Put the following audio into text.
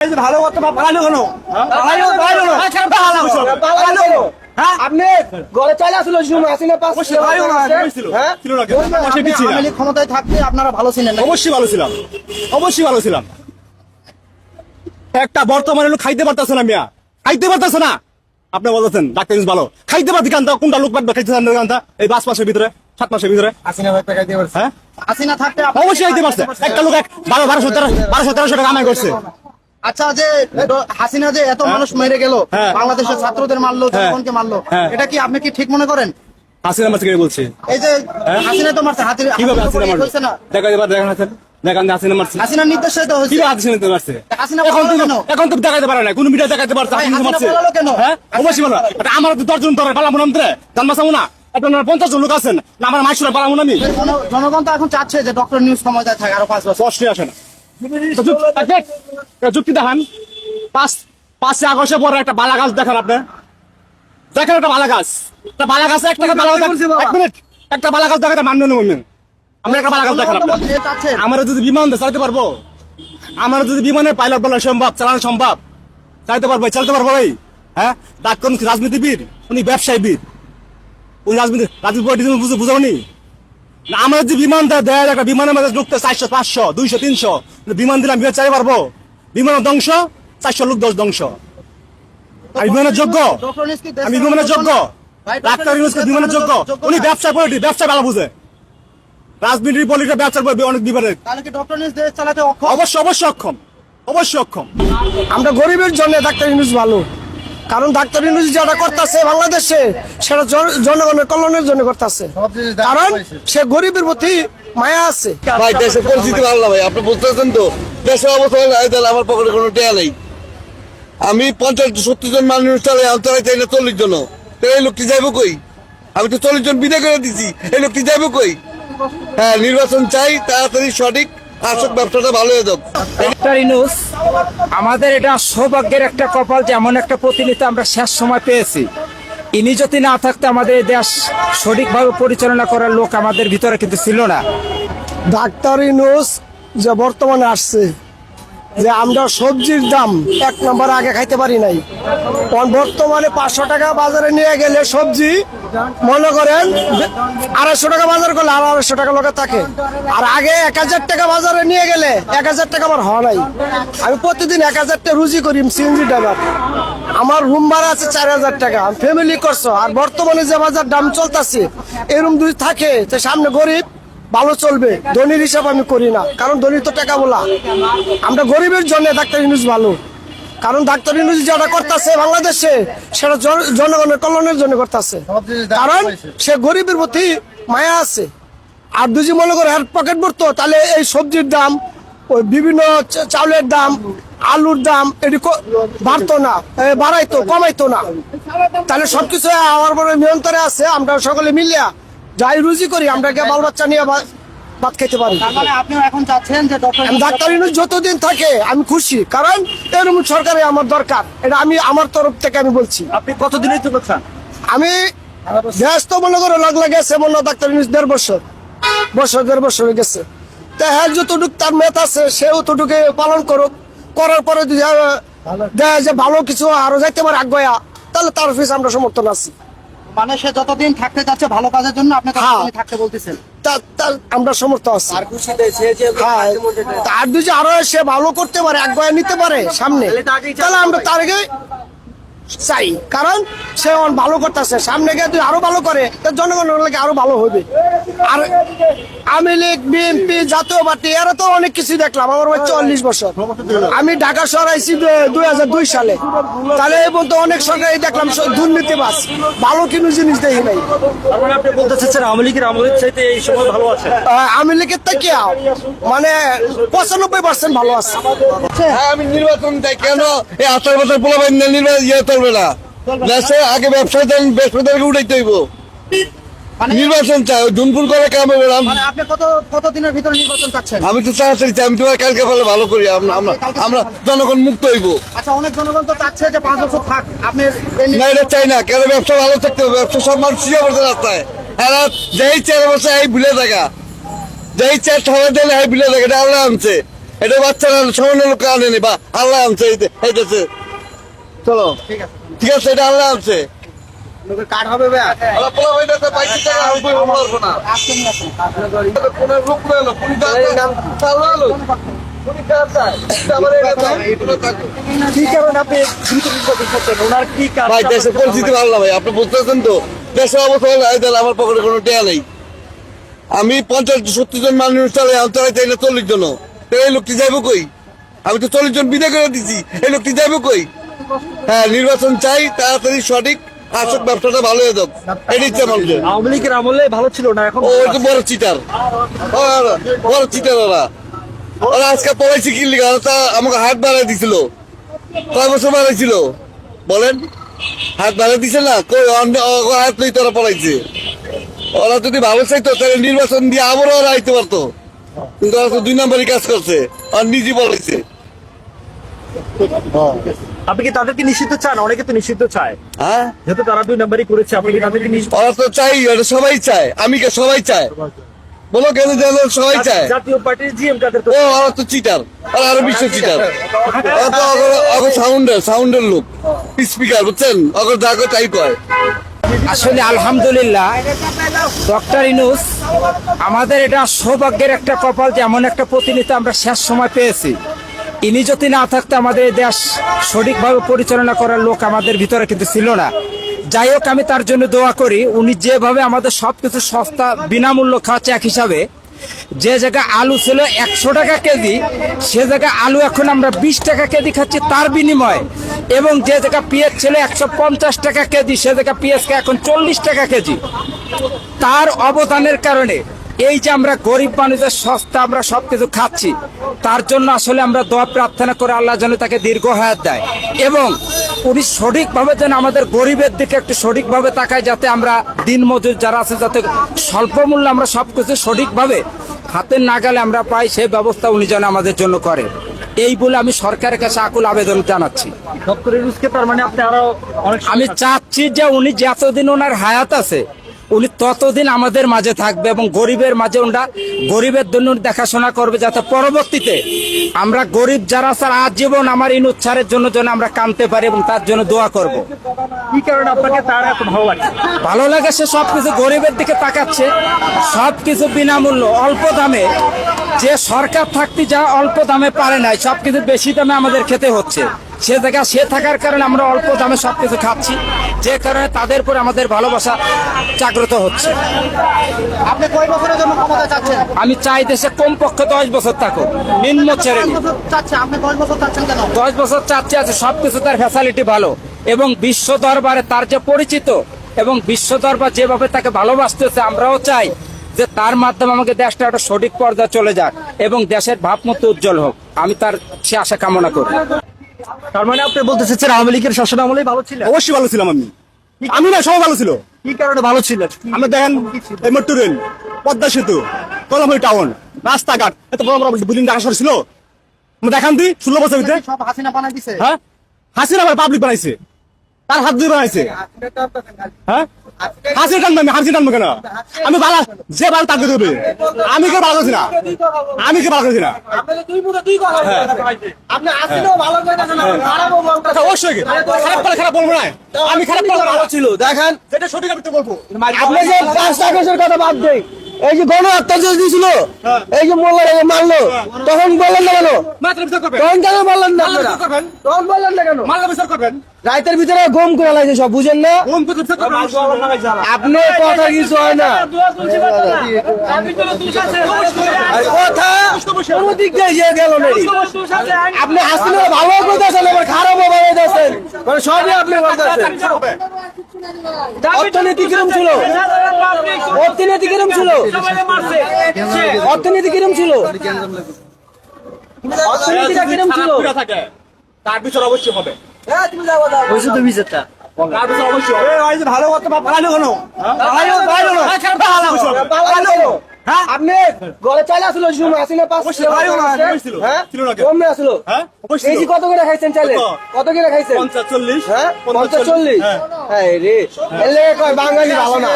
এই যে ভালো কথা পালালো কেন? পালালো পালালো পালালো? পালালো আপনি ঘরে চলে আসলো শুনুন পাস অবশ্যই পালালো না ছিল ছিল না কেন? পাশে কি ছিল? আওয়ামী লীগ ক্ষমতায় থাকতে আপনারা ভালো ছিলেন অবশ্যই ভালো ছিলাম। অবশ্যই ভালো ছিলাম। একটা বর্তমানে লোক খাইতে পারতেছে না মিয়া। খাইতে পারতেছে না। আপনি বলতেছেন ডাক্তার ভালো। খাইতে পারছি কান্তা কোনটা লোক পাঠবে খাইতে পারছে কান্তা এই পাঁচ মাসের ভিতরে সাত মাসের ভিতরে। আসিনা ভাই টাকা দিয়ে হ্যাঁ? আসিনা থাকতে অবশ্যই খাইতে পারছে। একটা লোক বারো বারোশো তেরো বারোশো তেরোশো টাকা কামাই করছে। আচ্ছা যে হাসিনা যে এত মানুষ মেরে গেল হ্যাঁ। বাংলাদেশের ছাত্রদের মারলো হ্যাঁ। জনগণকে মারলো হ্যাঁ। এটা কি আপনি কি ঠিক মনে করেন? হাসিনা মাসে বলছে? এই যে হ্যাঁ। হাসিনা তো মারছে হাসিনা কীভাবে হাসিনা মারবে দেখা এবার দেখা যাচ্ছে। দেখান হাসিনা মারছে। হাসিনার নির্দেশে তো হয়েছে। কীভাবে হাসিনা এখন তো? এখন তো দেখাতে পারে না কোন মিডিয়া দেখাতে পারছে ভাই, হাসিনা হাসিনা মারছে। কেন? হ্যাঁ? অবশ্যই ভালো এটা আমার তো দশজন ধরে পালাবো না? পঞ্চাশ জন লোক আছেন। আমার মাইশুরা পালাবো না আমি। জনগণ তো এখন চাচ্ছে যে ডক্টর নিউজ ক্ষমতায় থাকে আরও পাঁচ বছর। কষ্টে আসে না। যুক্তি দেখান। পাঁচ পাঁচে আগস্টে পরে একটা বালা গাছ দেখান আপনি। দেখেন একটা বালা গাছ একটা বালা গাছ একটা বালা গাছ এক মিনিট। একটা বালা গাছ দেখাতে মান্য নেব আমরা একটা বালা গাছ দেখান আপনার আমরা যদি বিমান চালাতে পারব আমরা যদি বিমানের পাইলট বলা সম্ভব চালানো সম্ভব চালাতে পারব চালাতে পারব ভাই। হ্যাঁ? ডাক কোন রাজনীতিবিদ? উনি ব্যবসায়ীবিদ। উনি রাজনীতি রাজনীতি বুঝে বুঝাওনি না, আমরা যে বিমানটা দেয় একটা বিমানের মধ্যে ঢুকতে চারশো পাঁচশো দুইশো তিনশো বিমান দিলাম বিমান চাই পারব? বিমানের ধ্বংস চারশো লোক দশ ধ্বংস। আর বিমানের যোগ্য? আমি বিমানের যোগ্য? ডাক্তার ইউনুসকে বিমানের যোগ্য? উনি। ব্যবসা পলিটি ব্যবসা ভালো বুঝে। রাজনীতি পলিটিকা ব্যবসার পর অনেক বিবাদের তাহলে কি ডক্টর নিউজ দেশ চালাতে অক্ষম? অবশ্যই অবশ্যই অক্ষম অবশ্যই অক্ষম। আমরা গরিবের জন্য ডাক্তার ইউনুস ভালো। কারণ ডাক্তার ইউনুস যেটা করতেছে বাংলাদেশে, সেটা জনগণের কল্যাণের জন্য করতেছে। কারণ সে গরিবের প্রতি মায়া আছে। ভাই দেশের পরিস্থিতি ভালো না ভাই, আপনি বুঝতেছেন তো? দেশের অবস্থা তাহলে আমার পকেটে কোনো টেয়া নেই। আমি পঞ্চাশ সত্তর জন মানুষ চালাই আমি চাই না চল্লিশ জন এই লোকটি যাইবো কই? আমি তো চল্লিশ জন বিদায় করে দিছি, এই লোকটি যাইবো কই? হ্যাঁ নির্বাচন চাই, তাড়াতাড়ি সঠিক আসক ব্যবসাটা ভালো হয়ে যাক ডাক্তার ইনুস আমাদের এটা সৌভাগ্যের একটা কপাল যে এমন একটা প্রতিনিধি আমরা শেষ সময় পেয়েছি। ইনি যদি না থাকতে আমাদের এই দেশ সঠিকভাবে পরিচালনা করার লোক আমাদের ভিতরে কিন্তু ছিল না। ডাক্তার ইনুস যে বর্তমানে আসছে যে আমরা সবজির দাম এক নম্বর আগে খাইতে পারি নাই। বর্তমানে পাঁচশো টাকা বাজারে নিয়ে গেলে সবজি, মনে করেন আড়াইশো টাকা বাজার করলে আর আড়াইশো টাকা লোকে থাকে। আর আগে এক হাজার টাকা বাজারে নিয়ে গেলে এক হাজার টাকা আমার হওয়া নাই। আমি প্রতিদিন এক হাজার টাকা রুজি করি সিএনজি ড্রাইভার আমার রুম ভাড়া আছে চার হাজার টাকা। আমি ফ্যামিলি করছ। আর বর্তমানে যে বাজার দাম চলতেছে এরকম যদি থাকে সামনে গরিব ভালো চলবে। ধনীর হিসাব আমি করি না। কারণ ধনী তো টাকা বলা আমরা গরিবের জন্য ডাক্তার ইউনুস ভালো। কারণ ডাক্তার ইউনুস যেটা করতেছে বাংলাদেশে, সেটা জনগণের কল্যাণের জন্য করতেছে। কারণ সে গরিবের প্রতি মায়া আছে। আর দুজি মনে করে হেড পকেট ভরতো, তাহলে এই সবজির দাম, ওই বিভিন্ন চাউলের দাম, আলুর দাম, এটি বাড়তো না। বাড়াইতো, কমাইতো না। তাহলে সবকিছু আমার বড় নিয়ন্ত্রণে আছে। আমরা সকলে মিলিয়া যাই রুজি করি আমরা গিয়ে বাল বাচ্চা নিয়ে ভাত খেতে পারি। মানে ডাক্তার ইউনুস যতদিন থাকে আমি খুশি। কারণ এরকম সরকারে আমার দরকার। এটা আমি আমার তরফ থেকে আমি বলছি। আপনি তো করছেন? আমি দেশ তো মনে করো লাগলে গেছে মনে ডাক্তার ইউনুস দেড় বছর। বছর দেড় বছর হয়ে গেছে। তা হ্যাঁ যতটুক তার মেত আছে সে অতটুকু পালন করুক। করার পরে যদি দেয় যে ভালো কিছু আরও যাইতে পারে আগ্রয়া তাহলে তার অফিস আমরা সমর্থন আছি। মানে সে যতদিন থাকতে যাচ্ছে ভালো কাজের জন্য আপনি হ্যাঁ। থাকতে বলতেছেন। আমরা সমর্থ আছি। হ্যাঁ, তার যদি আরও সে ভালো করতে পারে এক নিতে পারে সামনে তাহলে আমরা তার আগে চাই। কারণ সে অন ভালো করতেছে। সামনে গিয়ে তুই আরও ভালো করে তো জনগণের লাগে আরও ভালো হবে আর আমি লীগ বিএনপি জাতীয় পার্টি এরা তো অনেক কিছু দেখলাম। আমার বয়স চল্লিশ বছর। আমি ঢাকা শহর আইসি দুই হাজার দুই সালে। তাহলে এই বলতে অনেক সরকারি দেখলাম দুর্নীতিবাস ভালো কোনো জিনিস দেখি নাই। আওয়ামী লীগের আমলের চাইতে এই সময় ভালো আছে? আহ, আওয়ামী লীগের থেকে মানে পঁচানব্বই পার্সেন্ট ভালো আছে। হ্যাঁ আমি নির্বাচন চাই। কেন? এই আঠারো বছর পোলাবেন নির্বাচন ইয়ে চলবে না। দেশে আগে ব্যবসায়ী ব্যবসাদারকে উঠাইতে হইব। মানে নির্বাচন চাই ওই ধুনপুর করে কাম হবে। মানে আপনি কত কত দিনের ভিতরে নির্বাচন চাচ্ছেন? আমি তো চাই আমি তোমার কালকে ফলে ভালো করি আমরা আমরা জনগণ মুক্ত হইব। আচ্ছা অনেক জনগণ তো চাচ্ছে যে পাঁচ বছর থাক আপনি না এটা চাই না কেন ব্যবসা ভালো থাকতে হবে? ব্যবসা সব মানুষ শিখে পড়তে রাস্তায়। এরা যেই চার বছর এই ভুলে থাকা। যেই চার ঠকা দিলে এই ভুলে থাকা এটা আল্লাহ আনছে। এটা বাচ্চারা সামান্য লোক আনেনি বা আল্লাহ আনছে এই- চলো। ঠিক আছে। এটা আল্লাহ আনছে কাট হবে আমার আপনি বুঝতেছেন তো। দেশের অবস্থা আমার পকেটে কোনো টেয়া নেই। আমি পঞ্চাশ সত্তর জন মানুষ চালাই আমি চালাই চাই না চল্লিশ জন এই লোকটি যাইবো কই? আমি তো চল্লিশ জন বিদায় করে দিছি এই লোকটি যাইবো কই? হ্যাঁ নির্বাচন চাই তাড়াতাড়ি সঠিক আসক ব্যবসাটা ভালো হয়ে যাক। এটাই ইচ্ছা মানুষের আওয়ামী লীগের আমলে ভালো ছিল না এখন ও তো বড় চিটার বড় চিটার ওরা। ওরা আজকে পড়াইছে কি লিগা? তা আমাকে হাত বাড়াই দিছিল। কয় বছর বাড়াইছিল? বলেন। হাত বাড়াই দিছে না? কই হাত নেই তোরা পড়াইছে। ওরা যদি ভালো চাইতো তাহলে নির্বাচন দিয়ে আবারও ওরা আইতে পারতো। কিন্তু ওরা তো দুই নম্বরই কাজ করছে আর নিজে বলাইছে আপনি কি তাদেরকে নিষিদ্ধ চান? অনেকে তো নিষিদ্ধ চায়। হ্যাঁ? যেহেতু তারা দুই নাম্বারই করেছে আপনি কি তাদেরকে নিষিদ্ধ ওরা তো চাই ওরা সবাই চায়। আমি কে সবাই চায়। বলো কেন যেন সবাই চায়? জাতীয় পার্টির জিএম কাদের তো ও ওরা তো চিটার ওরা আরও বিশ্ব চিটার ওরা তো অগর সাউন্ডের সাউন্ডের লোক। স্পিকার বুঝছেন? অগর যা তাই কয়। আসলে আলহামদুলিল্লাহ ডক্টর ইনুস আমাদের এটা সৌভাগ্যের একটা কপাল যে এমন একটা প্রতিনিধি আমরা শেষ সময় পেয়েছি। ইনি যদি না থাকতে আমাদের দেশ সঠিকভাবে পরিচালনা করার লোক আমাদের ভিতরে কিন্তু ছিল না। যাই হোক, আমি তার জন্য দোয়া করি, উনি যেভাবে আমাদের সবকিছু সস্তা বিনামূল্য খাওয়াচ্ছে এক হিসাবে, যে জায়গায় আলু ছিল একশো টাকা কেজি, সে জায়গায় আলু এখন আমরা বিশ টাকা কেজি খাচ্ছি তার বিনিময়ে, এবং যে জায়গা পেঁয়াজ ছিল একশো পঞ্চাশ টাকা কেজি, সে জায়গা পেঁয়াজকে এখন চল্লিশ টাকা কেজি। তার অবদানের কারণে এই যে আমরা গরিব মানুষের সস্তা আমরা সবকিছু খাচ্ছি তার জন্য আসলে আমরা দোয়া প্রার্থনা করে আল্লাহ যেন তাকে দীর্ঘ হায়াত দেয়। এবং উনি সঠিকভাবে যেন আমাদের গরিবের দিকে একটু সঠিকভাবে তাকায় যাতে আমরা দিন মজুর যারা আছে যাতে স্বল্প মূল্যে আমরা সবকিছু সঠিকভাবে হাতের নাগালে আমরা পাই সেই ব্যবস্থা উনি যেন আমাদের জন্য করে। এই বলে আমি সরকারের কাছে আকুল আবেদন জানাচ্ছি। মানে আমি চাচ্ছি যে উনি যতদিন ওনার হায়াত আছে উনি ততদিন আমাদের মাঝে থাকবে এবং গরিবের মাঝে ওনারা গরিবের জন্য দেখাশোনা করবে যাতে পরবর্তীতে আমরা গরিব যারা স্যার আজীবন আমার ইন উচ্চারের জন্য যেন আমরা কানতে পারি এবং তার জন্য দোয়া করব। কি কারণে আপনাকে তার এত ভালো লাগে ভালো লাগে সে সবকিছু গরিবের দিকে তাকাচ্ছে সবকিছু বিনামূল্য অল্প দামে। যে সরকার থাকতে যা অল্প দামে পারে নাই সবকিছু বেশি দামে আমাদের খেতে হচ্ছে। সে জায়গা সে থাকার কারণে আমরা অল্প দামে সবকিছু খাচ্ছি যে কারণে তাদের উপর আমাদের ভালোবাসা জাগ্রত হচ্ছে। আপনি কয় বছরের জন্য ক্ষমতা চাচ্ছেন? আমি চাই দেশে কমপক্ষে দশ বছর থাকুক নিম্ন শ্রেণি আপনি দশ বছর চাচ্ছি আছে সবকিছু তার ফ্যাসিলিটি ভালো। এবং বিশ্ব দরবারে তার যে পরিচিত এবং বিশ্ব দরবার যেভাবে তাকে ভালোবাসতেছে আমরাও চাই যে তার মাধ্যমে আমাকে দেশটা একটা সঠিক পর্যায়ে চলে যাক এবং দেশের ভাবমূর্তি উজ্জ্বল হোক। আমি তার সে আশা কামনা করি। তার মানে আপনি বলতে চাচ্ছেন আওয়ামী লীগের শাসন আমলেই ভালো ছিল অবশ্যই ভালো ছিলাম আমি। আমি না সবাই ভালো ছিল। কি কারণে ভালো আমরা দেখেন মেট্রো রেল পদ্মা সেতু কলামপুর টাউন রাস্তাঘাট এত বড় বড় বিল্ডিং ঢাকা শহর ছিল? দেখান দি ষোলো বছর ভিতরে। সব হাসিনা বানাই দিছে হ্যাঁ? হাসিনা আবার পাবলিক বানাইছে। তার হাত দিয়ে বানাইছে। হ্যাঁ? হাসি টান আমি হাসি টানবো কেন? আমি বালা যে ভালো তাকে দেবে। আমি কে ভালো করছি না। আমি কে ভালো করছি না। আচ্ছা, অবশ্যই খারাপ করে খারাপ বলব না। আমি খারাপ ভালো ছিল দেখেন। যেটা সঠিক আমি তো বলব। আপনি যে পাঁচ টাকা কথা বাদ দেই এই যে গণ যে দিয়েছিল এই যে মোল্লা মারলো তখন বললেন না কেন? মাত্র বিচার করবেন। তখন কেন বললেন না তখন বললেন না কেন? মাল্লা বিচার করবেন। রাইতের ভিতরে গম করে লাগছে সব বুঝেন না? আপনার কথা কিছু হয় না। কথা কোনো দিক দিয়ে গেল না আপনি হাসিনা ভালো করতেছেন আবার খারাপও বানাইতেছেন মানে সবই আপনি করতেছেন অর্থনীতি কিরম ছিল? অর্থনীতি কিরম ছিল? অর্থনীতি কিরম ছিল? অর্থনীতিটা কিরম ছিল? তার বিচার অবশ্যই হবে। তো বিচারটা। ভালো কেন? আপনি গলে চাইলে আসলো আসিনা ছিল। হ্যাঁ? ছিল না আসলো। হ্যাঁ? অবশ্যই এই কত করে খাইছেন চাইলে? কত? করে খাইছেন? হ্যাঁ? হ্যাঁ। হ্যাঁ রে এলে কয় বাঙালি ভালো না।